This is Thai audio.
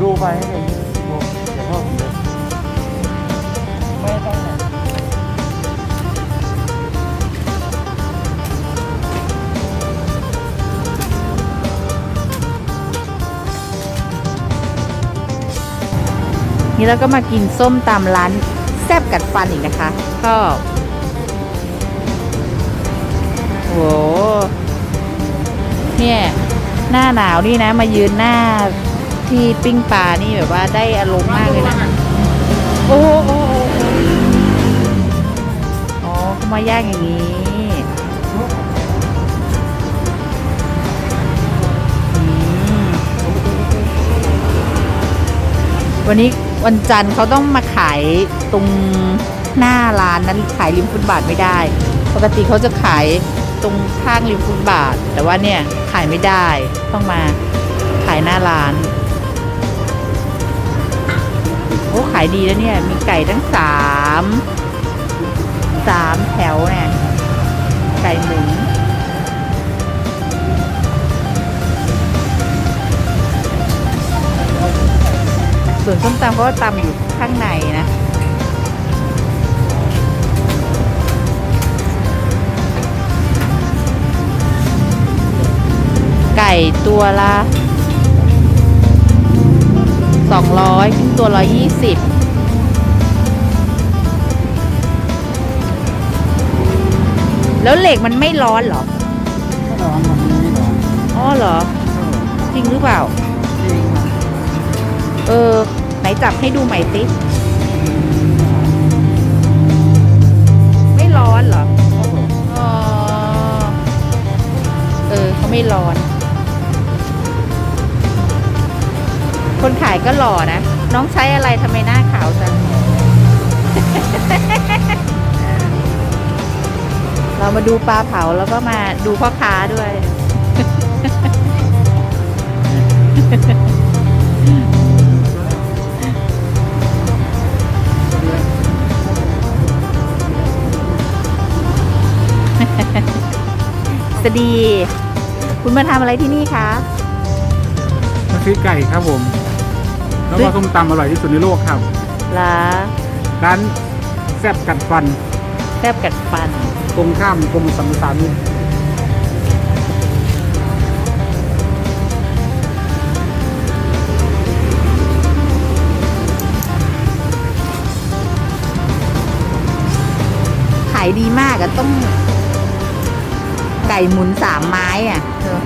ดูไปให้เลยโบเดี๋ยวพ่อผมเลยไม่ต้องไหนนี่เราก็มากินส้มตามร้านแซบกัดฟันอีกนะคะ ก็โหเนี่ย หน้าหนาวนี่นะ มายืนหน้า ที่ปิ้งปลานี่แบบว่าได้อารมณ์มากเลยนะโอ้โหโอ้โหอ๋อเขามาย่างอย่างนี้วันนี้วันจันทร์เขาต้องมาขายตรงหน้าร้านนั้นขายริมฟุตบาทไม่ได้ ปกติเขาจะขายตรงข้างริมฟุตบาท แต่ว่าเนี่ยขายไม่ได้ต้องมาขายหน้าร้านายดีแล้วเนี่ย มีไก่ทั้งสามสามแถวเนี่ย ไก่หมุนส่วนส้มตำเขาก็ตำอยู่ข้างในนะไก่ตัวละ 200 ตัว 120 แล้วเหล็กมันไม่ร้อนเหรอไม่ร้อนมันไม่ร้อนอ๋อเหรอ จริงหรือเปล่า จริงครับเออ ไหนจับให้ดูใหม่สิไม่ร้อนเหรอครับผมอ๋อเออเขาไม่ร้อน คนขายก็หล่อนะ น้องใช้อะไรทำไมหน้าขาวจังเรา มาดูปลาเผาแล้วก็มาดูพ่อค้าด้วยสวัสดี คุณมาทำอะไรที่นี่คะมาซื้อไก่ครับผม แล้วก็ส้มตำอร่อยที่สุดในโลกครับลาร้านแซ่บกัดฟัน แซบกัดฟัน ตรงข้ามกรมสัมสามิตขายดีมากอะต้อง ไก่หมุนสามไม้อะเออ